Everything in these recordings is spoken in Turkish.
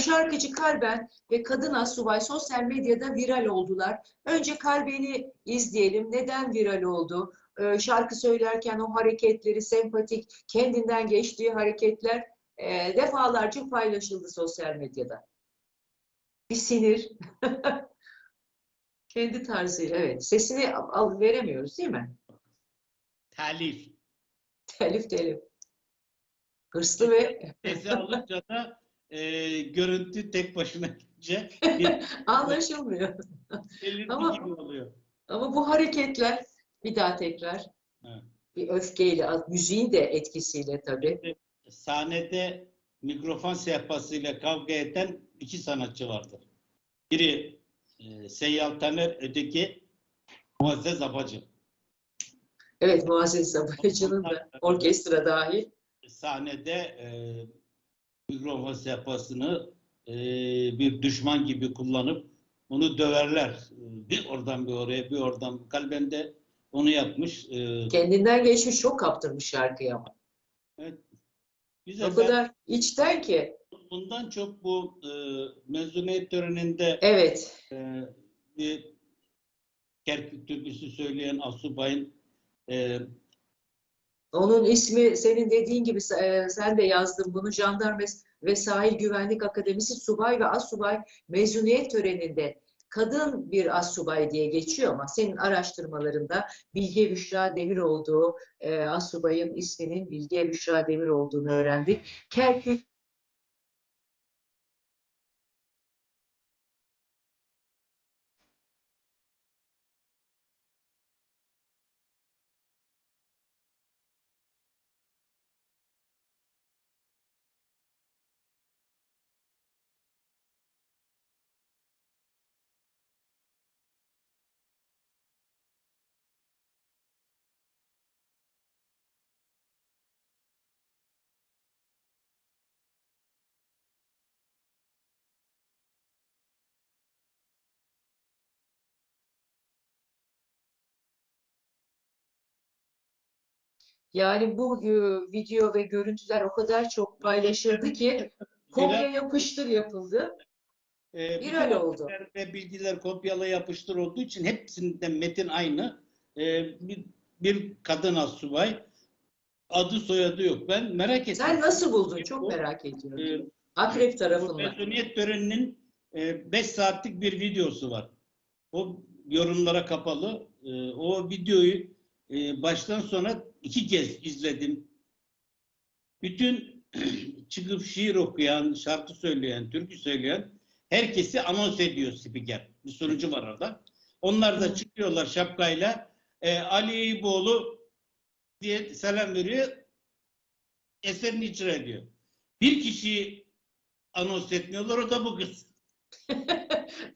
Şarkıcı Kalben ve kadın asubay sosyal medyada viral oldular. Önce Kalben'i izleyelim. Neden viral oldu? Ee, şarkı söylerken o hareketleri, sempatik, kendinden geçtiği hareketler e, defalarca paylaşıldı sosyal medyada. Bir sinir. Kendi tarzıyla evet. Sesini al- veremiyoruz değil mi? Telif. Telif telif. Hırslı ve Sesi alınca da e, görüntü tek başına gidince anlaşılmıyor. Ama- gibi oluyor. Ama bu hareketler bir daha tekrar Evet. bir öfkeyle, müziğin de etkisiyle tabii. Sahnede mikrofon sehpasıyla kavga eden iki sanatçı vardır. Biri e, Seyyal Taner, öteki Muazzez Apacı. Evet Muazzez Sabayacı'nın da orkestra dahil. Sahnede e, mikrofon sehpasını e, bir düşman gibi kullanıp onu döverler. E, Bir oradan bir oraya, bir oradan. Kalben de onu yapmış. E, Kendinden geçmiş çok kaptırmış şarkıyı ama. bize O kadar içten ki. bundan çok bu e, mezuniyet töreninde Evet. e, bir Kerkük türküsü söyleyen Asubay'ın e, Onun ismi senin dediğin gibi e, sen de yazdın bunu Jandarma ve Sahil Güvenlik Akademisi Subay ve Assubay mezuniyet töreninde kadın bir assubay diye geçiyor ama senin araştırmalarında Bilge Büşra Demir olduğu e, assubayın isminin Bilge Büşra Demir olduğunu öğrendik. Kerkük yani bu e, video ve görüntüler o kadar çok paylaşıldı ki kopya yapıştır yapıldı. e, Viral oldu. ve bilgiler kopyala yapıştır olduğu için hepsinde metin aynı. E, bir, bir kadın asubay adı soyadı yok. Ben merak ettim. Sen nasıl buldun? Çok merak ediyorum. e, Akrep tarafından. mezuniyet töreninin 5 saatlik bir videosu var. O yorumlara kapalı. E, o videoyu e, baştan sona iki kez izledim. Bütün çıkıp şiir okuyan, şarkı söyleyen, türkü söyleyen herkesi anons ediyor spiker. Bir sunucu var orada. Onlar da çıkıyorlar şapkayla. E, Ali Eyüboğlu diye selam veriyor. Eserini icra ediyor. Bir kişiyi anons etmiyorlar. O da bu kız.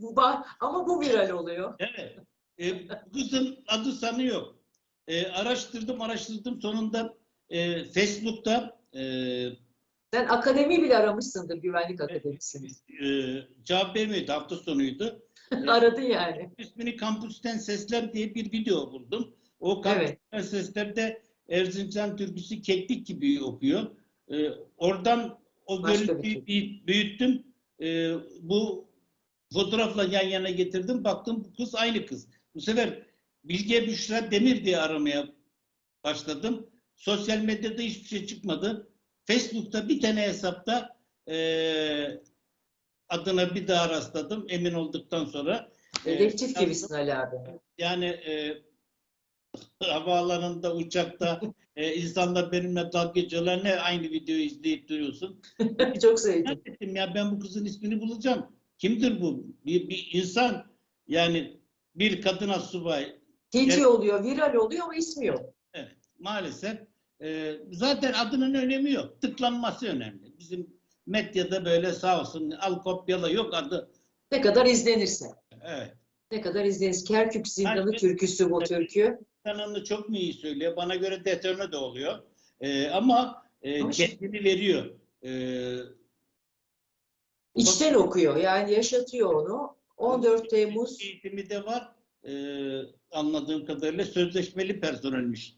Bu Ama bu viral oluyor. Evet. E, bu kızın adı sanı yok. E, araştırdım araştırdım sonunda e, Facebook'ta e, Sen akademi bile aramışsındır güvenlik akademisini. e, cevap vermiyordu hafta sonuydu. Aradın yani. İsmini Kampüsten Sesler diye bir video buldum. O Kampüsten Sesler'de Erzincan türküsü keklik gibi okuyor. E, oradan o Başka bir görüntüyü büyü- büyüttüm. E, bu fotoğrafla yan yana getirdim. Baktım bu kız aynı kız. Bu sefer Bilge Büşra Demir diye aramaya başladım. Sosyal medyada hiçbir şey çıkmadı. Facebook'ta bir tane hesapta e, adına bir daha rastladım emin olduktan sonra. E, Dedektif gibisin Ali abi. yani e, havaalanında, uçakta e, insanlar benimle dalga geçiyorlar. Ne aynı videoyu izleyip duruyorsun. Çok sevdim. Dedim ya ben bu kızın ismini bulacağım. Kimdir bu? Bir, bir insan yani bir kadın asubay TT Evet. oluyor, viral oluyor ama ismi yok. maalesef e, zaten adının önemi yok. Tıklanması önemli. Bizim medyada böyle sağ olsun al kopyala yok adı. Ne kadar izlenirse. Evet. Ne kadar izlenirse. Kerkük Zindanı Herkes- türküsü bu türkü. Kanalını çok mu iyi söylüyor? Bana göre detone de oluyor. E, ama e, Ama şey- kendini veriyor. E, İçten okuyor yani yaşatıyor onu. 14 Temmuz eğitimi de var. E, anladığım kadarıyla sözleşmeli personelmiş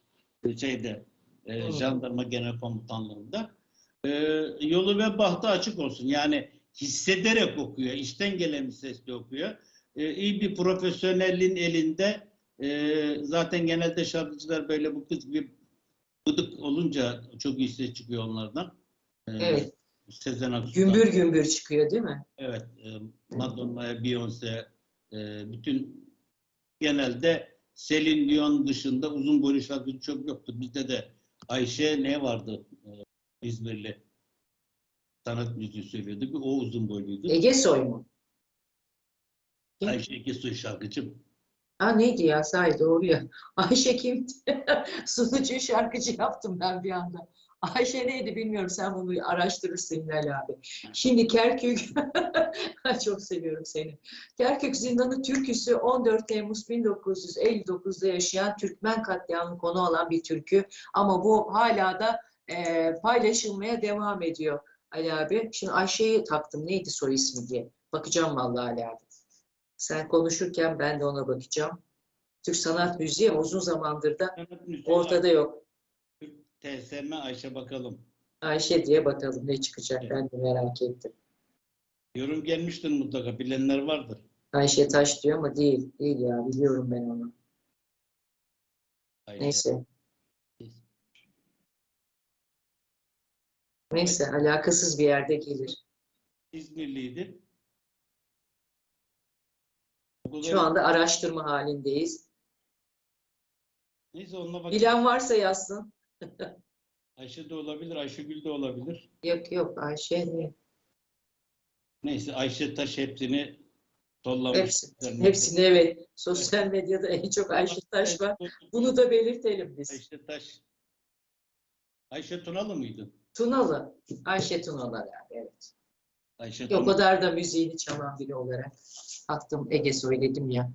şeyde e, jandarma genel komutanlığında. E, yolu ve bahtı açık olsun. Yani hissederek okuyor. içten gelen bir sesle okuyor. E, iyi bir profesyonelin elinde e, zaten genelde şarkıcılar böyle bu kız bir bıdık olunca çok iyi ses çıkıyor onlardan. E, Evet. Sezen Aksu. Gümbür gümbür çıkıyor değil mi? Evet. E, Madonna, Beyoncé, e, bütün genelde Celine Dion dışında uzun boylu şarkıcı çok yoktu. Bizde de Ayşe ne vardı? E, İzmirli sanat müziği söylüyordu. O uzun boyluydu. Ege Soy mu? Ayşe Ekesoy şarkıcım. Ha neydi ya sahi doğru ya. Ayşe kimdi? Sunucu şarkıcı yaptım ben bir anda. Ayşe neydi bilmiyorum sen bunu araştırırsın Hilal abi. Şimdi Kerkük çok seviyorum seni. Kerkük Zindanı türküsü 14 Temmuz 1959'da yaşayan Türkmen katliamı konu alan bir türkü ama bu hala da e, paylaşılmaya devam ediyor Ali abi. Şimdi Ayşe'yi taktım neydi soy ismi diye. Bakacağım vallahi Ali abi. Sen konuşurken ben de ona bakacağım. Türk sanat müziği uzun zamandır da ortada yok. TSM Ayşe bakalım. Ayşe diye bakalım ne çıkacak Evet. ben de merak ettim. Yorum gelmiştir mutlaka. Bilenler vardır. Ayşe Taş diyor ama değil. Değil ya biliyorum ben onu. Ayşe. Neyse. Neyse alakasız bir yerde gelir. İzmirliydi. Şu anda araştırma halindeyiz. Neyse onunla bak. Bilen varsa yazsın. Ayşe de olabilir, Ayşegül de olabilir. Yok yok Ayşe değil. Neyse Ayşe Taş hepsini tollamış. Hepsi, hepsini evet. Sosyal medyada en çok Ayşe Taş var. Bunu da belirtelim biz. Ayşe Taş. Ayşe Tunalı mıydı? Tunalı. Ayşe Tunalı herhalde evet. Ayşe Yok o Tunalı. kadar da müziğini çalan biri olarak. Attım Ege Soy dedim ya.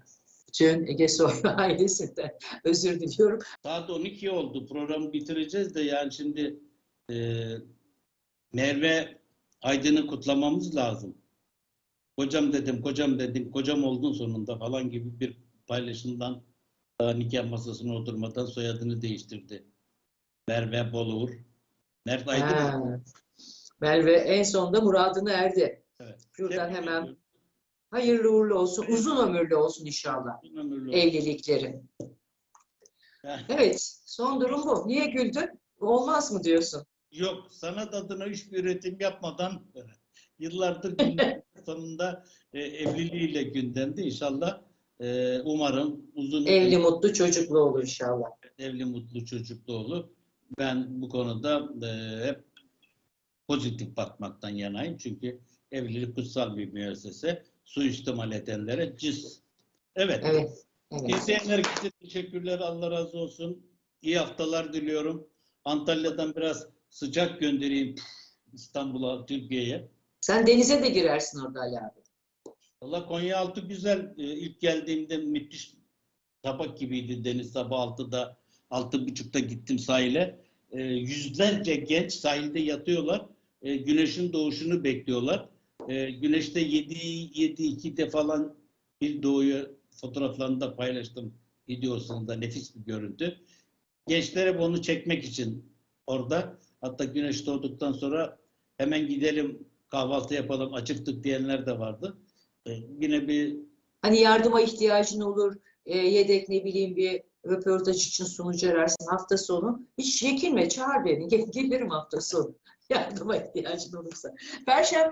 Bütün Ege Soy ailesinden özür diliyorum. Saat 12 oldu. Programı bitireceğiz de yani şimdi e, Merve Aydın'ı kutlamamız lazım. Kocam dedim, kocam dedim, kocam oldun sonunda falan gibi bir paylaşımdan daha nikah masasına oturmadan soyadını değiştirdi. Merve Boluğur. Mert Aydın. Ha. Merve en sonunda muradına erdi. Evet. Şuradan Tebrik hemen ediyorum. Hayırlı uğurlu olsun. Uzun ömürlü olsun inşallah Uzun ömürlü olsun. evlilikleri. Yani- Evet son durum bu. Niye güldün? Olmaz mı diyorsun? Yok, sanat adına hiçbir üretim yapmadan yıllardır sonunda e, evliliğiyle gündemde. İnşallah e, umarım uzun Evli mutlu çocuklu olur inşallah. evli mutlu çocuklu olur. Ben bu konuda e, hep pozitif bakmaktan yanayım. Çünkü evlilik kutsal bir müessese. Suistimal edenlere cis. Evet. Evet. Evet. İzleyenler herkese teşekkürler. Allah razı olsun. İyi haftalar diliyorum. Antalya'dan biraz sıcak göndereyim İstanbul'a, Türkiye'ye. Sen denize de girersin orada Ali abi. Valla Konyaaltı güzel. Ee, İlk geldiğimde müthiş tabak gibiydi deniz sabah 6'da, 6.30'da gittim sahile. Ee, yüzlerce genç sahilde yatıyorlar. Ee, güneşin doğuşunu bekliyorlar. Ee, güneşte 7 7 2'de falan bir doğuyu fotoğraflarını da paylaştım videosunda nefis bir görüntü. Gençler hep onu çekmek için orada. Hatta güneş doğduktan sonra hemen gidelim kahvaltı yapalım acıktık diyenler de vardı. Ee, yine bir Hani yardıma ihtiyacın olur, e, yedek ne bileyim bir röportaj için sunucu ararsın hafta sonu. Hiç çekinme, çağır beni. Gel, gelirim hafta sonu. Yardıma ihtiyacın olursa. Perşembe